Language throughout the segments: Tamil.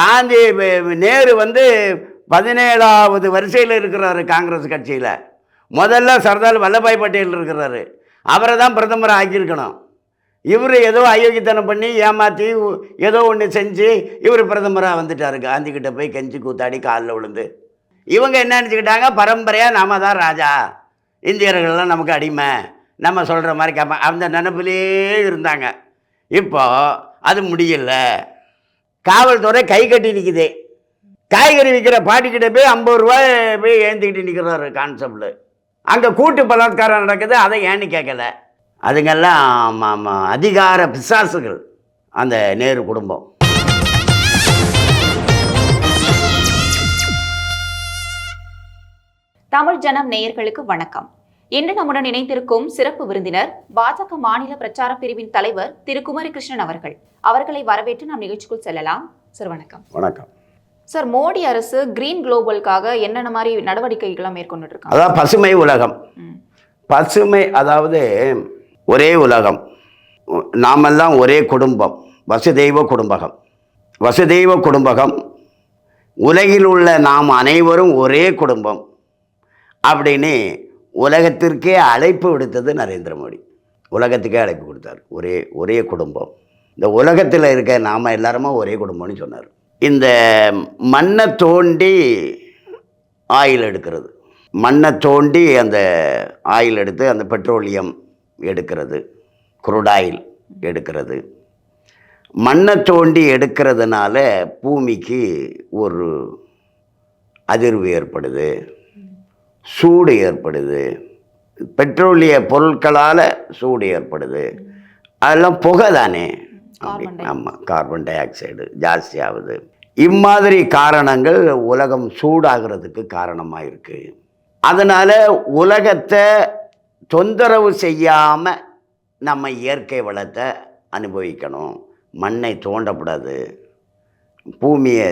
காந்தி நேரு வந்து பதினேழாவது வரிசையில் இருக்கிறாரு காங்கிரஸ் கட்சியில். முதல்ல சர்தார் வல்லபாய் பட்டேல் இருக்கிறாரு. அவரை தான் பிரதமர் ஆக்கியிருக்கணும். இவர் ஏதோ அயோக்கியத்தனம் பண்ணி ஏமாற்றி ஏதோ ஒன்று செஞ்சு இவர் பிரதமராக வந்துட்டார் காந்திக்கிட்ட போய் கெஞ்சி கூத்தாடி காலில் விழுந்து. இவங்க என்ன நினச்சிக்கிட்டாங்க? பரம்பரையாக நாம தான் ராஜா. இந்தியர்கள்லாம் நமக்கு அடிமை. நம்ம சொல்கிற மாதிரி கேட்பாங்க அந்த நினப்பிலே இருந்தாங்க. இப்போது அது முடியலை. காவல்துறை கை கட்டி நிற்குது காய்கறி விற்கிற பாட்டிக்கிட்ட போய் ஐம்பது ரூபாய் போய் ஏந்திக்கிட்டு நிற்கிறாரு கான்ஸ்டபிள். அங்கே கூட்டு பலாத்காரம் நடக்குது அதை ஏன்னு கேட்கல அதுங்கெல்லாம் அதிகார பிசாசுகள் அந்த நேரு குடும்பம். தமிழ் ஜனம் நேயர்களுக்கு வணக்கம். இன்று நம்முடன் இணைந்திருக்கும் சிறப்பு விருந்தினர் பாஜக மாநில பிரச்சார பிரிவின் தலைவர் திரு குமரி கிருஷ்ணன் அவர்கள். அவர்களை வரவேற்று நாம் நிகழ்ச்சிக்குள் செல்லலாம். சார் வணக்கம். வணக்கம். சார் மோடி அரசு கிரீன் குளோபலுக்காக என்னென்ன மாதிரி நடவடிக்கைகள்லாம் மேற்கொண்டுட்டு இருக்காங்க அதான் பசுமை உலகம். பசுமை அதாவது ஒரே உலகம். நாமெல்லாம் ஒரே குடும்பம். வசுதெய்வ குடும்பகம். வசுதெய்வ குடும்பகம் உலகில் உள்ள நாம் அனைவரும் ஒரே குடும்பம் அப்படின்னு உலகத்திற்கே அழைப்பு விடுத்தது நரேந்திர மோடி. உலகத்துக்கே அழைப்பு கொடுத்தார். ஒரே ஒரே குடும்பம். இந்த உலகத்தில் இருக்க நாம் எல்லாருமே ஒரே குடும்பம்னு சொன்னார். இந்த மண்ணை தோண்டி ஆயில் எடுக்கிறது. மண்ணை தோண்டி அந்த ஆயில் எடுத்து அந்த பெட்ரோலியம் எடுக்கிறது. குருடாயில் எடுக்கிறது. மண்ணை தோண்டி எடுக்கிறதுனால பூமிக்கு ஒரு அதிர்வு ஏற்படுது. சூடு ஏற்படுது. பெட்ரோலிய பொருட்களால் சூடு ஏற்படுது. அதெல்லாம் புகை தானே? கார்பன் டை ஆமாம் கார்பன் டை ஆக்சைடு ஜாஸ்தி ஆகுது இம்மாதிரி காரணங்கள் உலகம் சூடாகிறதுக்கு காரணமாக இருக்கு அதனால் உலகத்தை தொந்தரவு செய்யாமல் நம்ம இயற்கை வளத்தை அனுபவிக்கணும். மண்ணை தோண்டக்கூடாது. பூமியை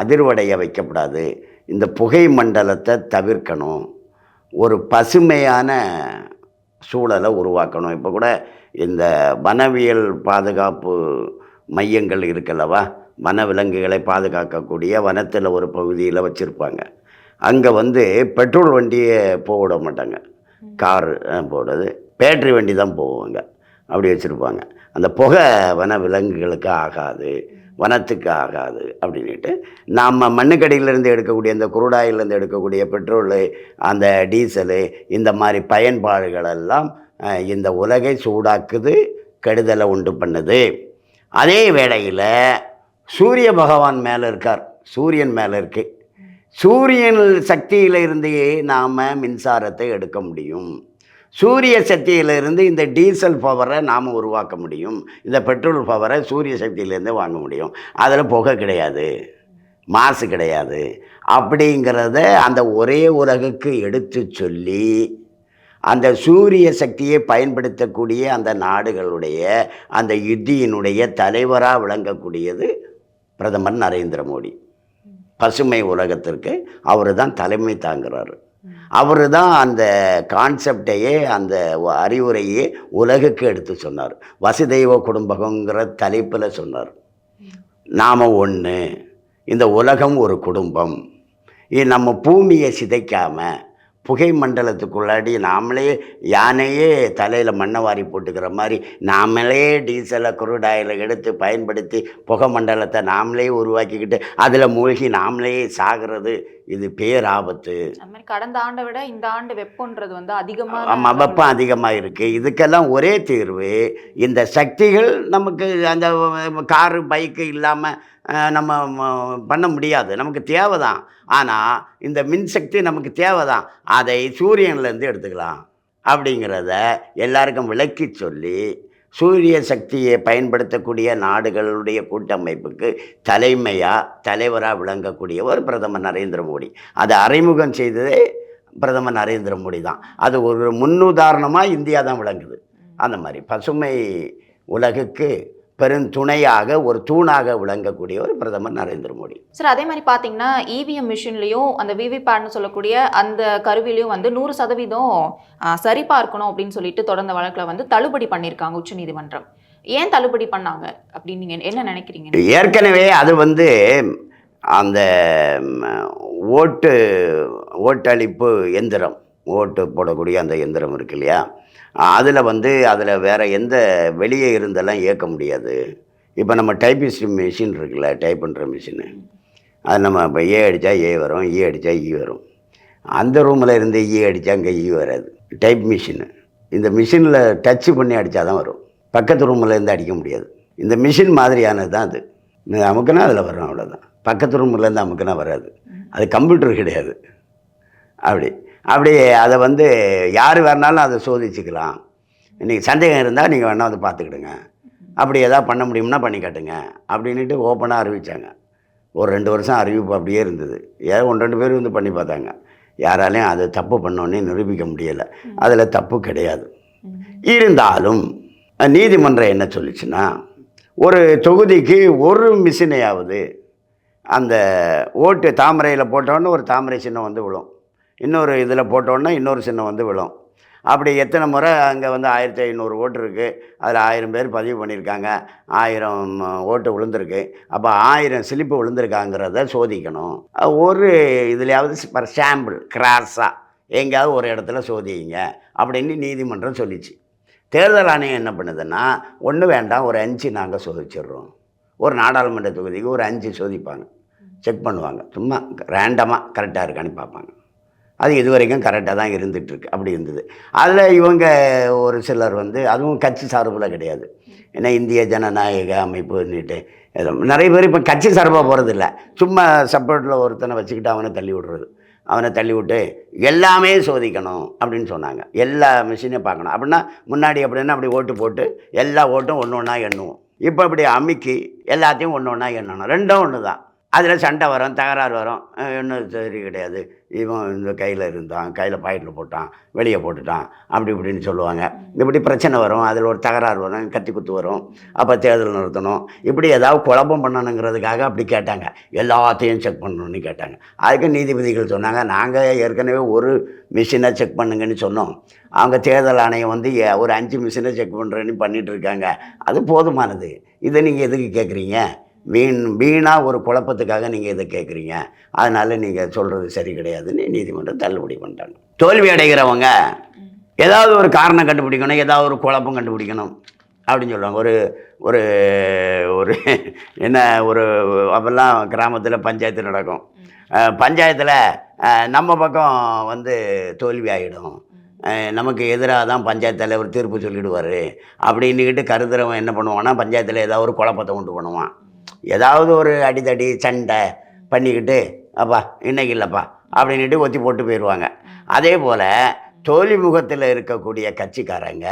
அதிர்வடைய வைக்கக்கூடாது. இந்த புகை மண்டலத்தை தவிர்க்கணும். ஒரு பசுமையான சூழலை உருவாக்கணும். இப்போ கூட இந்த வனவியல் பாதுகாப்பு மையங்கள் இருக்கல்லவா? வன விலங்குகளை பாதுகாக்கக்கூடிய வனத்தில் ஒரு பகுதியில் வச்சுருப்பாங்க. அங்கே வந்து பெட்ரோல் வண்டியை போகவிட மாட்டாங்க. காரு போடுறது. பேட்ரி வண்டி தான் போவாங்க அப்படி வச்சுருப்பாங்க. அந்த புகை வன விலங்குகளுக்கு ஆகாது. வனத்துக்கு ஆகாது அப்படின்ட்டு நாம் மண்ணுக்கடியிலேருந்து எடுக்கக்கூடிய இந்த குருடாயிலேருந்து எடுக்கக்கூடிய பெட்ரோலு அந்த டீசலு இந்த மாதிரி பயன்பாடுகளெல்லாம் இந்த உலகை சூடாக்குது கெடுதலை உண்டு பண்ணுது. அதே வேளையில் சூரிய பகவான் மேலே இருக்கார். சூரியன் மேலே இருக்குது சூரியன் சக்தியில் இருந்தே நாம் மின்சாரத்தை எடுக்க முடியும். சூரிய சக்தியிலிருந்து இந்த டீசல் பவரை நாம் உருவாக்க முடியும். இந்த பெட்ரோல் பவரை சூரிய சக்தியிலேருந்து வாங்க முடியும். அதில் புகை கிடையாது. மாசு கிடையாது. அப்படிங்கிறத அந்த ஒரே உலகுக்கு எடுத்து சொல்லி அந்த சூரிய சக்தியை பயன்படுத்தக்கூடிய அந்த நாடுகளுடைய அந்த யுத்தியினுடைய தலைவராக விளங்கக்கூடியது பிரதமர் நரேந்திர மோடி. பசுமை உலகத்திற்கு அவர் தான் தலைமை தாங்குறாரு. அவர் தான் அந்த கான்செப்டையே அந்த அறிவுரையே உலகுக்கு எடுத்து சொன்னார். வசுதெய்வ குடும்பகங்கிற தலைப்பில் சொன்னார். நாம் ஒன்று இந்த உலகம் ஒரு குடும்பம். இது நம்ம பூமியை சிதைக்காமல் புகை மண்டலத்துக்குள்ளாடி நாமளே யானையே தலையில் மண்ணை வாரி போட்டுக்கிற மாதிரி நாமளே டீசலை குருடாயில் எடுத்து பயன்படுத்தி புகை மண்டலத்தை நாமளே உருவாக்கிக்கிட்டு அதில் மூழ்கி நாமளே சாகிறது இது பேராபத்து கடந்த ஆண்டை விட இந்த ஆண்டு வெப்பம்ன்றது வந்து அதிகமா ஆமாம் வெப்பம் அதிகமாக இருக்குது இதுக்கெல்லாம் ஒரே தீர்வு இந்த சக்திகள் நமக்கு அந்த காரு பைக்கு இல்லாமல் நம்ம பண்ண முடியாது. நமக்கு தேவை தான் ஆனால் இந்த மின்சக்தி நமக்கு தேவை தான் அதை சூரியன்லேருந்து எடுத்துக்கலாம். அப்படிங்கிறத எல்லாருக்கும் விளக்கி சொல்லி சூரிய சக்தியை பயன்படுத்தக்கூடிய நாடுகளுடைய கூட்டமைப்புக்கு தலைமையாக தலைவராக விளங்கக்கூடியவர் பிரதமர் நரேந்திர மோடி. அதை அறிமுகம் செய்ததே பிரதமர் நரேந்திர மோடி தான். அது ஒரு முன்னுதாரணமாக இந்தியா தான் விளங்குது. அந்த மாதிரி பசுமை உலகுக்கு பெருந்துணையாக ஒரு தூணாக விளங்கக்கூடியவர் பிரதமர் நரேந்திர மோடி. சார் அதே மாதிரி பார்த்தீங்கன்னா இவிஎம் மிஷின்லையும் அந்த விவிபேட்னு சொல்லக்கூடிய அந்த கருவிலையும் வந்து நூறு சதவீதம் சரிபார்க்கணும் அப்படின்னு சொல்லிட்டு தொடர்ந்த வழக்கில் வந்து தள்ளுபடி பண்ணியிருக்காங்க உச்சநீதிமன்றம் ஏன் தள்ளுபடி பண்ணாங்க? அப்படின்னு நீங்க என்ன நினைக்கிறீங்க? ஏற்கனவே அது வந்து அந்த ஓட்டு ஓட்டளிப்பு எந்திரம் ஓட்டு போடக்கூடிய அந்த எந்திரம் இருக்கு இல்லையா? அதில் வந்து அதில் வேறு எந்த வெளியே இருந்தெல்லாம் இயக்க முடியாது. இப்போ நம்ம டைப்பிஸ்ட் மிஷின் இருக்குல்ல டைப் பண்ணுற மிஷினு. அது நம்ம இப்போ ஏ அடித்தா ஏ வரும் e இ அடித்தா இ e வரும். அந்த ரூமில் இருந்து e இ அடித்தா அங்கே இ வராது. டைப் மிஷினு இந்த மிஷினில் டச் பண்ணி அடித்தா தான் வரும். பக்கத்து ரூமில் இருந்து அடிக்க முடியாது. இந்த மிஷின் மாதிரியானது தான் அது. அமுக்குனா அதில் வரும் அவ்வளோதான் பக்கத்து ரூம்லேருந்து அமுக்குனா வராது. அது கம்ப்யூட்டர் கிடையாது. அப்படி. அப்படி அதை வந்து யார் வேணாலும் அதை சோதிச்சுக்கலாம். இன்றைக்கி சந்தேகம் இருந்தால் நீங்கள் வேணால் அதை பார்த்துக்கிடுங்க. அப்படி எதாவது பண்ண முடியும்னா பண்ணி காட்டுங்க. அப்படின்ட்டு ஓப்பனாக அறிவித்தாங்க ஒரு ரெண்டு வருஷம் அறிவிப்பு அப்படியே இருந்தது. ஏதோ ஒன்று ரெண்டு பேர் வந்து பண்ணி பார்த்தாங்க. யாராலையும் அது தப்பு பண்ணோன்னே நிரூபிக்க முடியலை. அதில் தப்பு கிடையாது. இருந்தாலும் நீதிமன்றம் என்ன சொல்லிச்சுன்னா ஒரு தொகுதிக்கு ஒரு மிஷினையாவது அந்த ஓட்டு தாமரையில் போட்டோன்னே ஒரு தாமரை சின்னம் வந்து விழும். இன்னொரு இதில் போட்டோன்னே இன்னொரு சின்னம் வந்து விழும். அப்படி எத்தனை முறை அங்கே வந்து ஆயிரத்தி ஐநூறு ஓட்டு இருக்குது அதில் ஆயிரம் பேர் பதிவு பண்ணியிருக்காங்க. ஆயிரம் ஓட்டு விழுந்திருக்கு. அப்போ ஆயிரம் சிலிப்பு விழுந்திருக்காங்கிறத சோதிக்கணும். ஒரு இதுலையாவது பர் சாம்பிள் கிராஸாக எங்கேயாவது ஒரு இடத்துல சோதிங்க அப்படின்னு நீதிமன்றம் சொல்லிச்சு. தேர்தல் ஆணையம் என்ன பண்ணுதுன்னா ஒன்று வேண்டாம் ஒரு அஞ்சு நாங்கள் சோதிச்சிடுறோம். ஒரு நாடாளுமன்ற தொகுதிக்கு ஒரு அஞ்சு சோதிப்பாங்க. செக் பண்ணுவாங்க. சும்மா ரேண்டமாக கரெக்டாக இருக்கான்னு பார்ப்பாங்க. அது இது வரைக்கும் கரெக்டாக தான் இருந்துகிட்ருக்கு. அப்படி இருந்தது. அதில் இவங்க ஒரு சிலர் வந்து அதுவும் கட்சி சார்பில் கிடையாது. ஏன்னா இந்திய ஜனநாயக அமைப்புன்னுட்டு ஏதோ நிறைய பேர் இப்போ கட்சி சார்பாக போகிறதில்ல சும்மா சப்போர்ட்டில் ஒருத்தனை வச்சுக்கிட்டு அவனை தள்ளி விடுறது. அவனை தள்ளி விட்டு எல்லாமே சோதிக்கணும் அப்படின்னு சொன்னாங்க. எல்லா மிஷினையும் பார்க்கணும். அப்படின்னா முன்னாடி அப்படின்னா அப்படி ஓட்டு போட்டு எல்லா ஓட்டும் ஒன்று ஒன்றா எண்ணுவோம். இப்போ அப்படி அமுக்கி எல்லாத்தையும் ஒன்று ஒன்றா எண்ணணும். ரெண்டும் ஒன்று தான் அதில் சண்டை வரும் தகராறு வரும். இன்னும் சரி கிடையாது. இவன் இந்த கையில் இருந்தான் கையில் பாக்கெட்டில் போட்டான் வெளியே போட்டுட்டான் அப்படி இப்படின்னு சொல்லுவாங்க. இப்படி பிரச்சனை வரும் அதில் ஒரு தகராறு வரும் கத்தி குத்து வரும். அப்போ தேர்தல் நிறுத்தணும் இப்படி ஏதாவது குழப்பம் பண்ணணுங்கிறதுக்காக அப்படி கேட்டாங்க. எல்லாத்தையும் செக் பண்ணணும்னு கேட்டாங்க. அதுக்கு நீதிபதிகள் சொன்னாங்க நாங்கள் ஏற்கனவே ஒரு மிஷினை செக் பண்ணுங்கன்னு சொன்னோம். அவங்க தேர்தல் ஆணையம் வந்து ஒரு அஞ்சு மிஷினை செக் பண்ணுறேன்னு பண்ணிகிட்ருக்காங்க இருக்காங்க. அது போதுமானது. இதை நீங்கள் எதுக்கு கேட்குறீங்க வீண் வீணாக ஒரு குழப்பத்துக்காக நீங்கள் இதை கேட்குறீங்க அதனால் நீங்கள் சொல்கிறது சரி கிடையாதுன்னு நீதிமன்றம் தள்ளுபடி பண்ணிட்டாங்க. தோல்வி அடைகிறவங்க ஏதாவது ஒரு காரணம் கண்டுபிடிக்கணும் ஏதாவது ஒரு குழப்பம் கண்டுபிடிக்கணும் அப்படின்னு சொல்லுவாங்க. ஒரு ஒரு ஒரு என்ன ஒரு அப்போல்லாம் கிராமத்தில் பஞ்சாயத்து நடக்கும். பஞ்சாயத்தில் நம்ம பக்கம் வந்து தோல்வி ஆகிடும் நமக்கு எதிராக தான் பஞ்சாயத்து தலைவர் தீர்ப்பு சொல்லிடுவார். அப்படின்னுக்கிட்டு கருதுறவன் என்ன பண்ணுவான்னா பஞ்சாயத்தில் ஏதாவது ஒரு குழப்பத்தை உண்டு பண்ணுவான். ஏதாவது ஒரு அடிதடி சண்டை பண்ணிக்கிட்டு அப்பா இன்னைக்கு இல்லைப்பா அப்படின்ட்டு ஒத்தி போட்டு போயிடுவாங்க அதே போல் தோல்வி முகத்தில் இருக்கக்கூடிய கட்சிக்காரங்க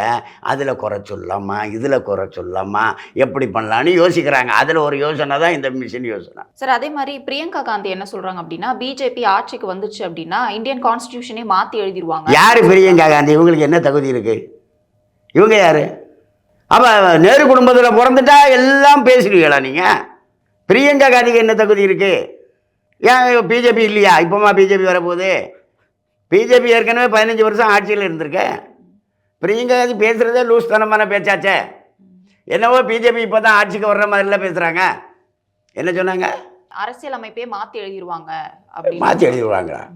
அதில் குறை சொல்லலாமா இதில் குறை சொல்லலாமா எப்படி பண்ணலான்னு யோசிக்கிறாங்க. அதில் ஒரு யோசனை தான் இந்த மிஷின் யோசனை. சார் அதே மாதிரி பிரியங்கா காந்தி என்ன சொல்றாங்க அப்படின்னா பிஜேபி ஆட்சிக்கு வந்துச்சு அப்படின்னா இந்தியன் கான்ஸ்டிடியூஷனே மாத்தி எழுதிருவாங்க யார் பிரியங்கா காந்தி? இவங்களுக்கு என்ன தகுதி இருக்கு? இவங்க யார்? அப்போ நேரு குடும்பத்தில் பிறந்துட்டா எல்லாம் பேசுறீங்களா நீங்கள் பிரியங்கா காந்திக்கு என்ன தகுதி இருக்கு? ஏன் பிஜேபி இல்லையா? இப்போமா பிஜேபி வரப்போகுது? பிஜேபி ஏற்கனவே பதினஞ்சு வருஷம் ஆட்சியில் இருந்திருக்க. பிரியங்கா காந்தி பேசுகிறதே லூஸ் தனமான பேச்சாச்சே. என்னவோ பிஜேபி இப்போ தான் ஆட்சிக்கு வர்ற மாதிரிலாம் பேசுகிறாங்க என்ன சொன்னாங்க? அரசியல் அமைப்பே மாத்தி எழுதிருவாங்க அப்படின்னு. மாற்றி எழுதிடுவாங்களா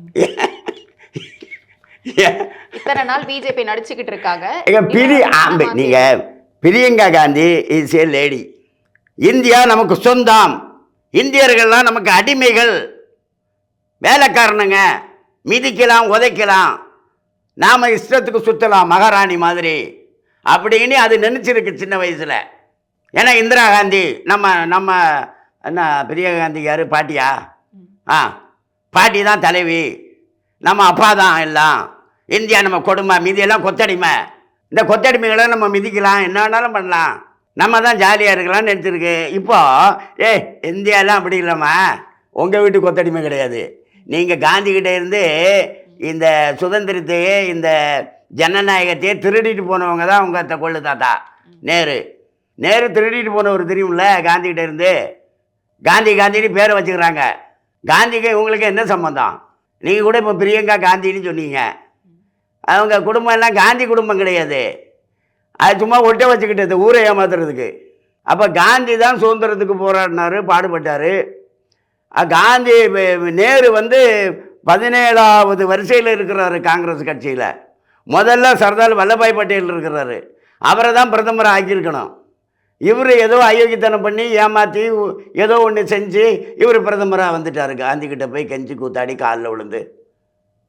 இத்தனை நாள் பிஜேபி நடிச்சுக்கிட்டு இருக்காங்க. பிரி ஆம்பை மாத்தி- நீங்க Priyanka Gandhi is a lady. India நமக்கு சொந்தம். இந்தியர்கள்லாம் நமக்கு அடிமைகள். வேலைக்காரனுங்க மிதிக்கலாம் உதைக்கலாம். நாம் இஷ்டத்துக்கு சுற்றலாம் மகாராணி மாதிரி. அப்படின்னு அது நினச்சிருக்கு சின்ன வயசில். ஏன்னா இந்திரா காந்தி நம்ம நம்ம என்ன பிரியா காந்தி யார்? பாட்டியா? ஆ பாட்டி தான் தலைவி. நம்ம அப்பா தான் எல்லாம். இந்தியா நம்ம கொடுமை மீதியெல்லாம் கொத்தடிமை. இந்த கொத்தடிமைகளை நம்ம மிதிக்கலாம் என்ன வேணாலும் பண்ணலாம். நம்ம தான் ஜாலியாக இருக்கலாம்னு நினச்சிருக்கு. இப்போ ஏ இந்தியாலாம் அப்படி இல்லைம்மா. உங்கள் வீட்டு கொத்தடிமை கிடையாது. நீங்கள் காந்திக்கிட்டே இருந்து இந்த சுதந்திரத்தையே இந்த ஜனநாயகத்தையே திருடிட்டு போனவங்க தான் உங்கள் கொள்ளு தாத்தா. நேரு. நேரு திருடிட்டு போனவர் தெரியும்ல காந்திகிட்ட இருந்து? காந்தி காந்தின்னு பேரை வச்சுக்கிறாங்க. காந்திக்கு இவங்களுக்கு என்ன சம்மந்தம் நீங்கள் கூட இப்போ பிரியங்கா காந்தின்னு சொன்னீங்க. அவங்க குடும்பம் எல்லாம் காந்தி குடும்பம் கிடையாது. அது சும்மா ஒட்டே வச்சுக்கிட்டது ஊரை ஏமாத்துறதுக்கு. அப்போ காந்தி தான் சுதந்திரத்துக்கு போராடினார் பாடுபட்டார். காந்தி நேரு வந்து பதினேழாவது வரிசையில் இருக்கிறாரு காங்கிரஸ் கட்சியில். முதல்ல சர்தார் வல்லபாய் பட்டேல் இருக்கிறாரு. அவரை தான் பிரதமரை ஆக்கியிருக்கணும். இவர் ஏதோ அயோக்கியத்தனம் பண்ணி ஏமாற்றி ஏதோ ஒன்று செஞ்சு இவர் பிரதமராக வந்துட்டார். காந்தி கிட்ட போய் கெஞ்சி கூத்தாடி காலில் விழுந்து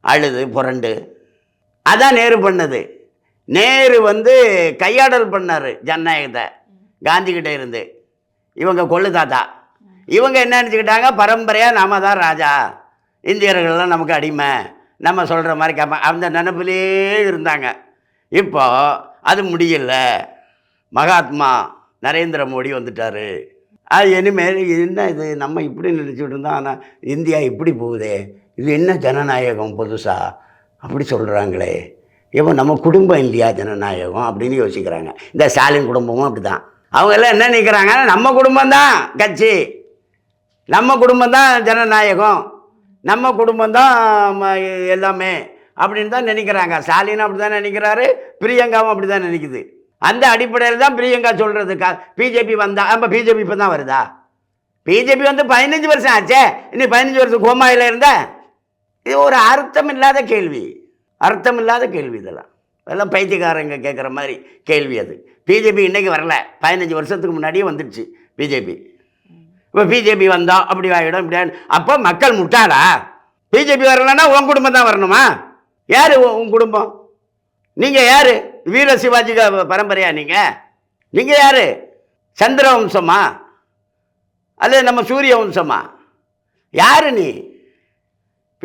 அழுது புரண்டு. அதான் நேரு பண்ணது. நேரு வந்து கையாடல் பண்ணார் ஜனநாயகத்தை. காந்திக்கிட்ட இருந்து. இவங்க கொள்ளு தாத்தா. இவங்க என்ன நினச்சிக்கிட்டாங்க? பரம்பரையாக நாம தான் ராஜா. இந்தியர்கள்லாம் நமக்கு அடிமை. நம்ம சொல்கிற மாதிரி கம்ம அந்த நினப்பிலே இருந்தாங்க. இப்போ அது முடியல. மகாத்மா நரேந்திர மோடி வந்துட்டார். அது இனிமேல் என்ன இது? நம்ம இப்படி நினச்சிட்டு இருந்தோம். ஆனால் இந்தியா இப்படி போகுதே. இது என்ன ஜனநாயகம் புதுசாக அப்படி சொல்கிறாங்களே இப்போ நம்ம குடும்பம் இல்லையா ஜனநாயகம் அப்படின்னு யோசிக்கிறாங்க. இந்த ஸ்டாலின் குடும்பமும் அப்படி தான் அவங்க எல்லாம் என்ன நிற்கிறாங்க நம்ம குடும்பம் தான் கட்சி. நம்ம குடும்பம் தான் ஜனநாயகம். நம்ம குடும்பம் தான் எல்லாமே அப்படின்னு தான் நினைக்கிறாங்க. ஸ்டாலின் அப்படி தான் நினைக்கிறாரு பிரியங்காவும் அப்படி தான் நினைக்குது. அந்த அடிப்படையில் தான் பிரியங்கா சொல்கிறது பிஜேபி வந்தா நம்ம பிஜேபி இப்போ தான் வருதா? பிஜேபி வந்து பதினஞ்சு வருஷம் ஆச்சே. இன்னும் பதினஞ்சு வருஷம் கோமாயில் இருந்த? இது ஒரு அர்த்தம் இல்லாத கேள்வி. அர்த்தம் இல்லாத கேள்வி இதெல்லாம். அதெல்லாம் பைத்தியக்காரங்க கேட்குற மாதிரி கேள்வி அது. பிஜேபி இன்றைக்கி வரல. பதினஞ்சு வருஷத்துக்கு முன்னாடியே வந்துடுச்சு பிஜேபி. இப்போ பிஜேபி வந்தோம் அப்படி ஆகிடும் இப்படி ஆகிடும். அப்போ மக்கள் முட்டாளா? பிஜேபி வரலன்னா உன் குடும்பம் தான் வரணுமா? யார் உன் குடும்பம்? நீங்கள் யார்? வீர சிவாஜி பரம்பரையா நீங்கள் நீங்கள் யார்? சந்திர வம்சமா அல்லது நம்ம சூரிய வம்சமா யார் நீ?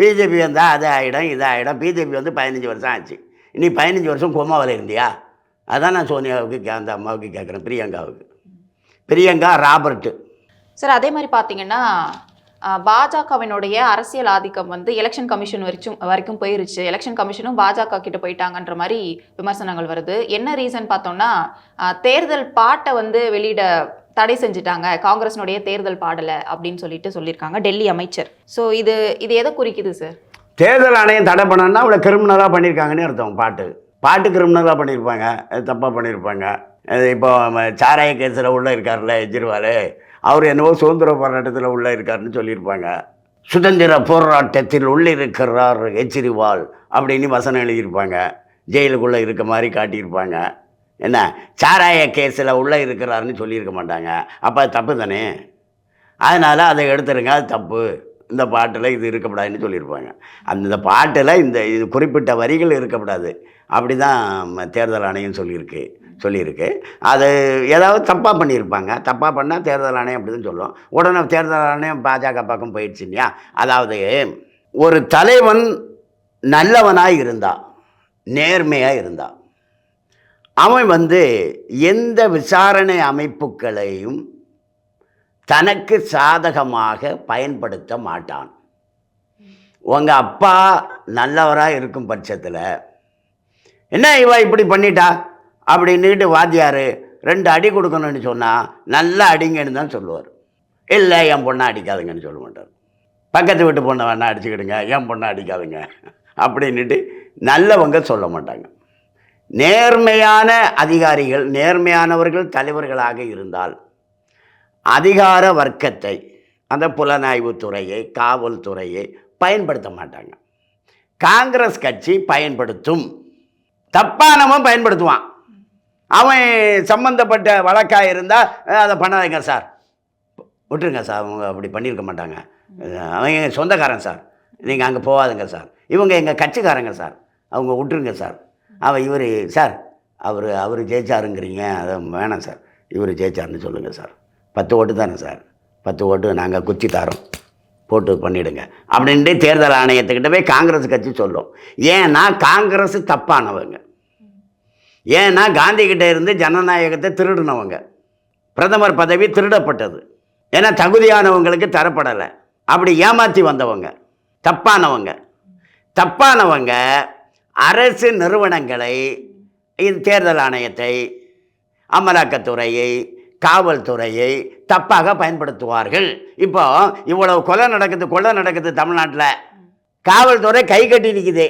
பிஜேபி வந்தால் அது ஆகிடும் இது ஆகிடும் பிஜேபி வந்து பதினஞ்சு வருஷம் ஆச்சு. நீ பதினஞ்சு வருஷம் கோமாவில் இருந்தியா? அதான் நான் சோனியாவுக்கு கே- அந்த அம்மாவுக்கு கேட்குறேன் பிரியங்காவுக்கு. பிரியங்கா ராபர்ட்டு சார் அதே மாதிரி பார்த்தீங்கன்னா பாஜகவினுடைய அரசியல் ஆதிக்கம் வந்து எலெக்ஷன் கமிஷன் வரைக்கும் வரைக்கும் போயிருச்சு. எலெக்ஷன் கமிஷனும் பாஜக கிட்ட போயிட்டாங்கன்ற மாதிரி விமர்சனங்கள் வருது. என்ன ரீசன் பார்த்தோம்னா தேர்தல் பாட்டை வந்து வெளியிட தடை செஞ்சுட்டாங்க காங்கிரஸினுடைய தேர்தல் பாடலை அப்படின்னு சொல்லிட்டு சொல்லியிருக்காங்க டெல்லி அமைச்சர். ஸோ இது இது எதை குறிக்குது சார் தேர்தல் ஆணையம் தடை பண்ணனா அவளை கிரிமினலாக பண்ணியிருக்காங்கன்னு அர்த்தம் பாட்டு. பாட்டு கிரிமினலாக பண்ணியிருப்பாங்க தப்பாக பண்ணியிருப்பாங்க. இப்போ சாராய கேஸில் உள்ளே இருக்கார்ல எஜ்ரிவால் அவர் என்னவோ சுதந்திர போராட்டத்தில் உள்ளே இருக்காருன்னு சொல்லியிருப்பாங்க. சுதந்திர போராட்டத்தில் உள்ளே இருக்கிறார் எச்சிரிவால் அப்படின்னு வசனம் எழுதியிருப்பாங்க. ஜெயிலுக்குள்ளே இருக்க மாதிரி காட்டியிருப்பாங்க. என்ன சாராய கேஸில் உள்ளே இருக்கிறாருன்னு சொல்லியிருக்க மாட்டாங்க. அப்போ அது தப்பு தானே? அதனால் அதை எடுத்துருங்க அது தப்பு. இந்த பாட்டில் இது இருக்கக்கூடாதுன்னு சொல்லியிருப்பாங்க. அந்த பாட்டில் இந்த இது குறிப்பிட்ட வரிகள் இருக்கக்கூடாது. அப்படி தான் தேர்தல் ஆணையம் சொல்லியிருக்கு சொல்லியிருக்கு. அது ஏதாவது தப்பாக பண்ணியிருப்பாங்க. தப்பாக பண்ணால் தேர்தல் ஆணையம் அப்படி தான் சொல்லும். உடனே தேர்தல் ஆணையம் பாஜக பக்கம் போயிடுச்சு இல்லையா? அதாவது ஒரு தலைவன் நல்லவனாக இருந்தா நேர்மையாக இருந்தா அவன் வந்து எந்த விசாரணை அமைப்புகளையும் தனக்கு சாதகமாக பயன்படுத்த மாட்டான். உங்கள் அப்பா நல்லவராக இருக்கும் பட்சத்தில் என்ன இவா இப்படி பண்ணிட்டா? அப்படின்னுட்டு வாத்தியார் ரெண்டு அடி கொடுக்கணும்னு சொன்னால் நல்லா அடிங்கன்னு தான் சொல்லுவார். இல்லை என் பொண்ணை அடிக்காதுங்கன்னு சொல்ல மாட்டார். பக்கத்து வீட்டு பொண்ணை வேணா அடிச்சுக்கிடுங்க என் பொண்ணை அடிக்காதுங்க. அப்படின்னுட்டு நல்லவங்க சொல்ல மாட்டாங்க. நேர்மையான அதிகாரிகள் நேர்மையானவர்கள் தலைவர்களாக இருந்தால் அதிகார வர்க்கத்தை அந்த புலனாய்வு துறையை காவல்துறையை பயன்படுத்த மாட்டாங்க. காங்கிரஸ் கட்சி பயன்படுத்தும். தப்பானவன் பயன்படுத்துவான். அவன் சம்மந்தப்பட்ட வழக்காக இருந்தால் அதை பண்ணாதீங்க சார். விட்டுருங்க சார் அவங்க அப்படி பண்ணியிருக்க மாட்டாங்க. அவங்க எங்கள் சொந்தக்காரன் சார். நீங்கள் அங்கே போகாதுங்க சார். இவங்க எங்கள் கட்சிக்காரங்க சார். அவங்க விட்டுருங்க சார். அவள் இவர் சார் அவர் அவர் ஜெயிச்சாருங்கிறீங்க. அதை வேணாம் சார். இவர் ஜெயிச்சாருன்னு சொல்லுங்கள் சார். பத்து ஓட்டு தானே சார். பத்து ஓட்டு நாங்கள் குச்சி தாரோம். போட்டு பண்ணிவிடுங்க அப்படின்ட்டு தேர்தல் ஆணையத்துக்கிட்ட போய் காங்கிரஸ் கட்சி சொல்லும். ஏன்னா காங்கிரஸ் தப்பானவங்க. ஏன்னா காந்தி கிட்ட இருந்து ஜனநாயகத்தை திருடினவங்க. பிரதமர் பதவி திருடப்பட்டது. ஏன்னா தகுதியானவங்களுக்கு தரப்படலை. அப்படி ஏமாற்றி வந்தவங்க. தப்பானவங்க. தப்பானவங்க அரசு நிறுவனங்களை இந்த தேர்தல் ஆணையத்தை அமலாக்கத்துறையை காவல்துறையை தப்பாக பயன்படுத்துவார்கள். இப்போ இவ்வளவு கொலை நடக்குது கொலை நடக்குது தமிழ்நாட்டில். காவல்துறை கை கட்டி நிற்குது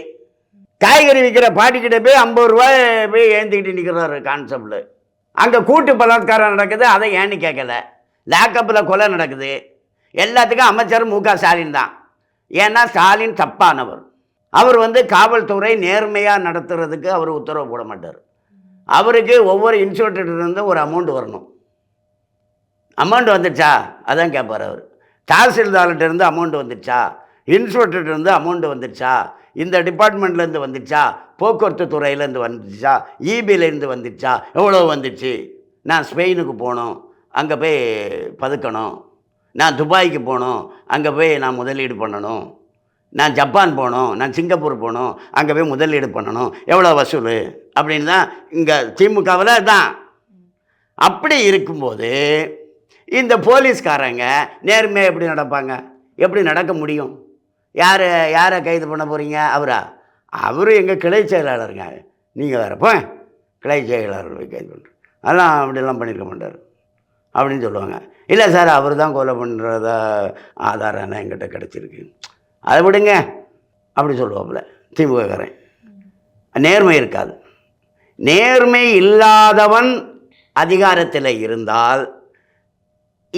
காய்கறி விற்கிற பாட்டிக்கிட்ட போய் ஐம்பது ரூபாய் போய் ஏந்திக்கிட்டு நிற்கிறாரு கான்செப்டில் அங்கே கூட்டு பலாத்காரம் நடக்குது அதை ஏன்னு கேட்கல. லேக்கப்பில் கொலை நடக்குது. எல்லாத்துக்கும் அமைச்சர் மு க ஸ்டாலின் தான். ஏன்னா ஸ்டாலின் தப்பானவர். அவர் வந்து காவல்துறை நேர்மையாக நடத்துறதுக்கு அவர் உத்தரவு போட மாட்டார். அவருக்கு ஒவ்வொரு இன்ஸ்பெக்டர்கிட்ட இருந்து ஒரு அமௌண்ட் வரணும். அமௌண்ட் வந்துடுச்சா அதான் கேட்பார் அவர். தாசில்தார்கிட்டேருந்து அமௌண்ட் வந்துடுச்சா இன்ஸ்பெக்டர்கிட்ட அமௌண்ட் வந்துடுச்சா இந்த டிபார்ட்மெண்ட்லேருந்து வந்துச்சா? போக்குவரத்து துறையிலேருந்து வந்துச்சா? E இபிலேருந்து வந்துச்சா? எவ்வளோ வந்துச்சு? நான் ஸ்பெயினுக்கு போகணும். அங்கே போய் பதுக்கணும். நான் துபாய்க்கு போகணும். அங்கே போய் நான் முதலீடு பண்ணணும். நான் ஜப்பான் போகணும் நான் சிங்கப்பூர் போகணும் அங்கே போய் முதலீடு பண்ணணும். எவ்வளோ வசூல்? அப்படின்னு தான் இங்கே திமுகவில் தான். அப்படி இருக்கும்போது இந்த போலீஸ்காரங்க நேர்மையாக எப்படி நடப்பாங்க? எப்படி நடக்க முடியும்? யார் யாரை கைது பண்ண போகிறீங்க அவரா? அவரும் எங்கள் கிளை செயலாளருங்க. நீங்கள் வேறப்போ கிளை செயலாளர்களை கைது பண்ணுறோம் அதெல்லாம் அப்படிலாம் பண்ணியிருக்க மாட்டார். அப்படின்னு சொல்லுவாங்க. இல்லை சார் அவர் தான் கொலை பண்ணுறதா ஆதாரம் என்கிட்ட கிடச்சிருக்கு. அதை விடுங்க. அப்படி சொல்லுவாப்புல திமுககாரன் நேர்மை இருக்காது. நேர்மை இல்லாதவன் அதிகாரத்தில் இருந்தால்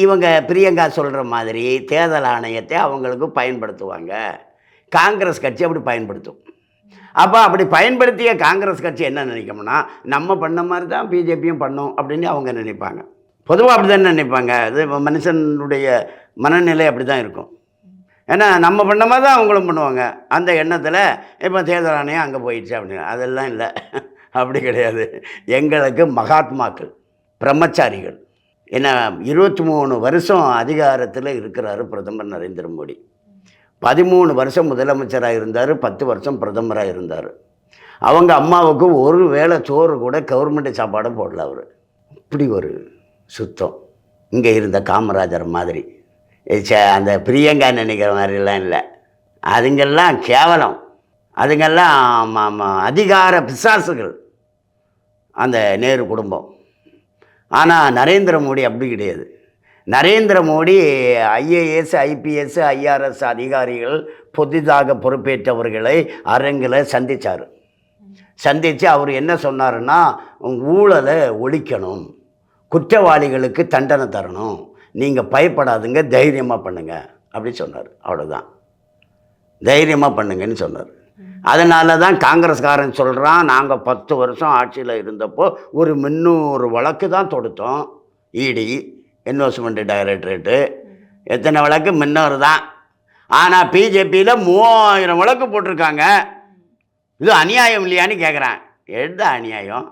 இவங்க பிரியங்கா சொல்கிற மாதிரி தேர்தல் ஆணையத்தை அவங்களுக்கு பயன்படுத்துவாங்க. காங்கிரஸ் கட்சி அப்படி பயன்படுத்தும். அப்போ அப்படி பயன்படுத்திய காங்கிரஸ் கட்சி என்ன நினைக்கும்னா நம்ம பண்ண மாதிரி தான் பிஜேபியும் பண்ணோம் அப்படின்னு அவங்க நினைப்பாங்க. பொதுவாக அப்படி தான் நினைப்பாங்க. அது மனுஷனுடைய மனநிலை அப்படி தான் இருக்கும். ஏன்னா நம்ம பண்ண மாதிரி தான் அவங்களும் பண்ணுவாங்க. அந்த எண்ணத்தில் இப்போ தேர்தல் ஆணையம் அங்கே போயிடுச்சு அப்படின்னு. அதெல்லாம் இல்லை. அப்படி கிடையாது. எங்களுக்கு மகாத்மாக்கள் பிரம்மச்சாரிகள். என்ன இருபத்தி மூணு வருஷம் அதிகாரத்தில் இருக்கிறாரு பிரதமர் நரேந்திர மோடி. பதிமூணு வருஷம் முதலமைச்சராக இருந்தார் பத்து வருஷம் பிரதமராக இருந்தார். அவங்க அம்மாவுக்கு ஒரு வேளை சோறு கூட கவர்மெண்ட் சாப்பாடு போடல அவர். இப்படி ஒரு சுத்தம். இங்கே இருந்த காமராஜர் மாதிரி. அந்த பிரியங்கா நினைக்கிற மாதிரிலாம் இல்லை. அதுங்கெல்லாம் கேவலம். அதுங்கெல்லாம் அதிகார பிசாசுகள். அந்த நேரு குடும்பம். ஆனால் நரேந்திர மோடி அப்படி கிடையாது. Narendra Modi IAS IPS IRS அதிகாரிகள் புதிதாக பொறுப்பேற்றவர்களை அரங்கில் சந்திச்சார். சந்தித்து அவர் என்ன சொன்னாருன்னா ஊழலை ஒழிக்கணும். குற்றவாளிகளுக்கு தண்டனை தரணும். நீங்கள் பயப்படாதுங்க தைரியமாக பண்ணுங்க அப்படி சொன்னார். அவ்வளோதான் தைரியமாக பண்ணுங்கன்னு சொன்னார். அதனால தான் காங்கிரஸ்காரன் சொல்கிறான் நாங்கள் பத்து வருஷம் ஆட்சியில் இருந்தப்போ ஒரு முந்நூறு வழக்கு தான் தொடுத்தோம் இடி இன்வெஸ்ட்மெண்ட் டைரக்டரேட்டு எத்தனை வழக்கு? முன்னூறு தான். ஆனால் பிஜேபியில் மூவாயிரம் வழக்கு போட்டிருக்காங்க. இது அநியாயம் இல்லையான்னு கேட்குறேன் எந்த அநியாயம்?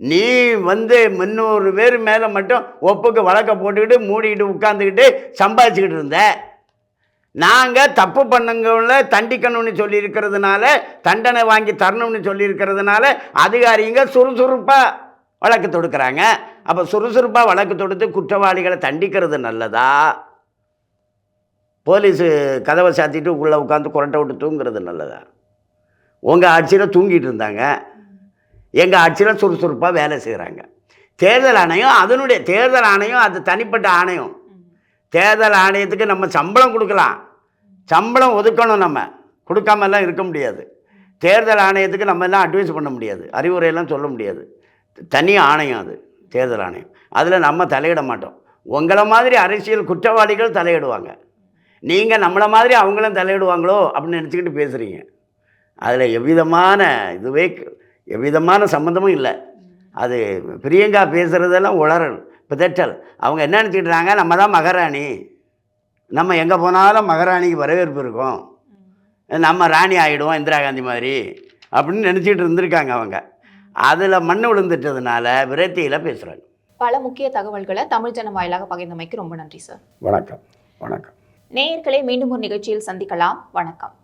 நீ வந்து முந்நூறு பேர் மேலே மட்டும் ஒப்புக்கு வழக்க போட்டுக்கிட்டு மூடிக்கிட்டு உட்காந்துக்கிட்டு சம்பாதிச்சுக்கிட்டு இருந்த. நாங்கள் தப்பு பண்ணுங்கள தண்டிக்கணும்னு சொல்லியிருக்கிறதுனால தண்டனை வாங்கி தரணும்னு சொல்லியிருக்கிறதுனால அதிகாரிங்க சுறுசுறுப்பாக வழக்கு தொடுக்கிறாங்க. அப்போ சுறுசுறுப்பாக வழக்கு தொடுத்து குற்றவாளிகளை தண்டிக்கிறது நல்லதா? போலீஸு கதவை சாத்திட்டு உள்ளே உட்காந்து குரட்டை விட்டு தூங்குறது நல்லதா? உங்கள் ஆட்சியில் தூங்கிட்டு இருந்தாங்க. எங்கள் ஆட்சியில் சுறுசுறுப்பாக வேலை செய்கிறாங்க தேர்தல் ஆணையம் அதனுடைய தேர்தல் ஆணையம் அது தனிப்பட்ட ஆணையம். தேர்தல் ஆணையத்துக்கு நம்ம சம்பளம் கொடுக்கலாம். சம்பளம் ஒதுக்கணும் நம்ம. கொடுக்காமலாம் இருக்க முடியாது. தேர்தல் ஆணையத்துக்கு நம்ம எல்லாம் அட்வைஸ் பண்ண முடியாது. அறிவுரையெல்லாம் சொல்ல முடியாது. தனி ஆணையம் அது தேர்தல் ஆணையம். அதில் நம்ம தலையிட மாட்டோம். உங்களை மாதிரி அரசியல் குற்றவாளிகள் தலையிடுவாங்க. நீங்கள் நம்மளை மாதிரி அவங்களும் தலையிடுவாங்களோ அப்படின்னு நினச்சிக்கிட்டு பேசுகிறீங்க அதில் எவ்விதமான இதுவே எவ்விதமான சம்மந்தமும் இல்லை. அது பிரியங்கா பேசுகிறதெல்லாம் உளறல் பிதற்றல் அவங்க என்ன நினச்சிக்கிட்டாங்க? நம்ம தான் மகாராணி. நம்ம எங்கே போனாலும் மகாராணிக்கு வரவேற்பு இருக்கும். நம்ம ராணி ஆகிடுவோம் இந்திரா காந்தி மாதிரி அப்படின்னு நினச்சிக்கிட்டு இருந்திருக்காங்க அவங்க. அதில் மண் விழுந்துட்டதுனால விரத்தியில் பேசுகிறாங்க பல முக்கிய தகவல்களை தமிழ் ஜனம் வாயிலாக பகிர்ந்தமைக்கு ரொம்ப நன்றி சார். வணக்கம். வணக்கம். நேயர்களை மீண்டும் ஒரு நிகழ்ச்சியில் சந்திக்கலாம். வணக்கம்.